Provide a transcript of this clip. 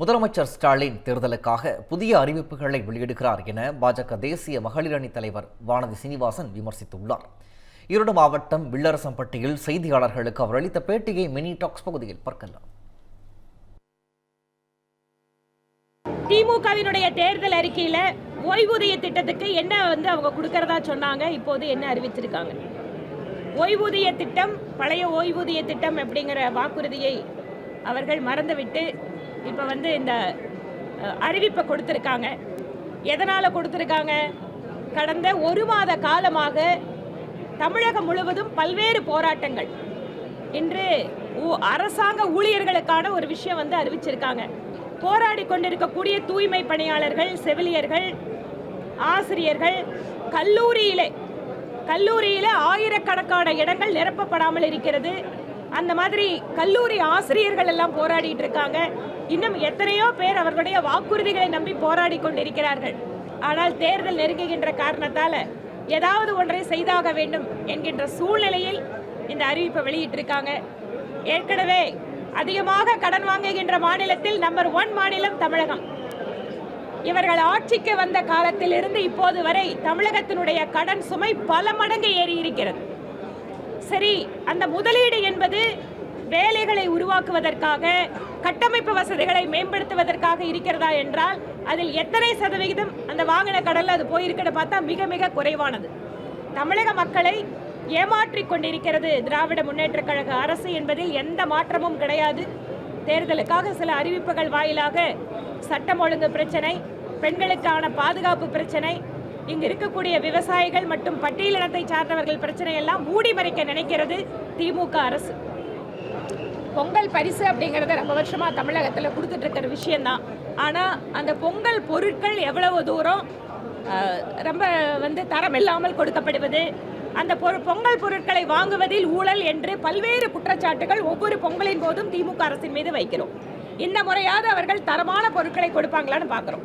முதலமைச்சர் ஸ்டாலின் தேர்தலுக்காக புதிய அறிவிப்புகளை வெளியிடுகிறார் என பாஜக தேசிய மகளிர் அணி தலைவர் வானதி சீனிவாசன் விமர்சித்துள்ளார். ஈரோடு மாவட்டம் வில்லரசம்பட்டியில் செய்தியாளர்களுக்கு அவர் அளித்த பேட்டியை மினி டாக்ஸ் பகுதியில் பார்க்கலாம். திமுகவினுடைய தேர்தல் அறிக்கையில ஓய்வூதிய திட்டத்துக்கு என்ன வந்து அவங்க கொடுக்கறதா சொன்னாங்க இப்போது என்ன அறிவிச்சிருக்காங்க? ஓய்வூதிய திட்டம் பழைய ஓய்வூதிய திட்டம் அப்படிங்கிற வாக்குறுதியை அவர்கள் மறந்துவிட்டு இப்போ வந்து இந்த அறிவிப்பை கொடுத்துருக்காங்க. எதனால் கொடுத்துருக்காங்க? கடந்த ஒரு மாத காலமாக தமிழகம் முழுவதும் பல்வேறு போராட்டங்கள். இன்று ஊ- அரசாங்க ஊழியர்களுக்கான ஒரு விஷயம் வந்து அறிவிச்சிருக்காங்க. போராடி கொண்டிருக்கக்கூடிய தூய்மை பணியாளர்கள் செவிலியர்கள் ஆசிரியர்கள் கல்லூரியிலே கல்லூரியில் ஆயிரக்கணக்கான இடங்கள் நிரப்பப்படாமல் இருக்கிறது. அந்த மாதிரி கல்லூரி ஆசிரியர்கள் எல்லாம் போராடிட்டு இருக்காங்க. இன்னும் எத்தனையோ பேர் அவர்களுடைய வாக்குறுதிகளை நம்பி போராடி கொண்டிருக்கிறார்கள். ஆனால் தேர்தல் நெருங்குகின்ற காரணத்தால ஏதாவது ஒன்றை செய்தாக வேண்டும் என்கின்ற சூழ்நிலையில் இந்த அறிவிப்பை வெளியிட்டிருக்காங்க. ஏற்கனவே அதிகமாக கடன் வாங்குகின்ற மாநிலத்தில் நம்பர் ஒன் மாநிலம் தமிழகம். இவர்கள் ஆட்சிக்கு வந்த காலத்திலிருந்து இப்போது வரை தமிழகத்தினுடைய கடன் சுமை பல மடங்கு ஏறி இருக்கிறது சரி அந்த முதலீடு என்பது வேலைகளை உருவாக்குவதற்காக கட்டமைப்பு வசதிகளை மேம்படுத்துவதற்காக இருக்கிறதா என்றால் அதில் எத்தனை சதவிகிதம் அந்த வாங்கின கடலில் அது போயிருக்குன்னு பார்த்தா மிக மிக குறைவானது. தமிழக மக்களை ஏமாற்றிக் கொண்டிருக்கிறது திராவிட முன்னேற்றக் கழக அரசு என்பதில் எந்த மாற்றமும் கிடையாது. தேர்தலுக்காக சில அறிவிப்புகள் வாயிலாக சட்டம் ஒழுங்கு பிரச்சனை பெண்களுக்கான பாதுகாப்பு பிரச்சனை இங்கு இருக்கக்கூடிய விவசாயிகள் மற்றும் பட்டியலினத்தை சார்ந்தவர்கள் பிரச்சனை எல்லாம் மூடி மறைக்க நினைக்கிறது திமுக அரசு. பொங்கல் பரிசு அப்படிங்கிறத ரொம்ப வருஷமாக தமிழகத்தில் கொடுத்துட்டு இருக்கிற ஆனால் அந்த பொங்கல் பொருட்கள் எவ்வளவு தூரம் ரொம்ப வந்து தரம் இல்லாமல் கொடுக்கப்படுவது அந்த பொரு பொங்கல் பொருட்களை வாங்குவதில் ஊழல் என்று பல்வேறு குற்றச்சாட்டுகள் ஒவ்வொரு பொங்கலின் போதும் திமுக அரசின் மீது வைக்கிறோம். இந்த முறையாவது அவர்கள் தரமான பொருட்களை கொடுப்பாங்களான்னு பார்க்குறோம்.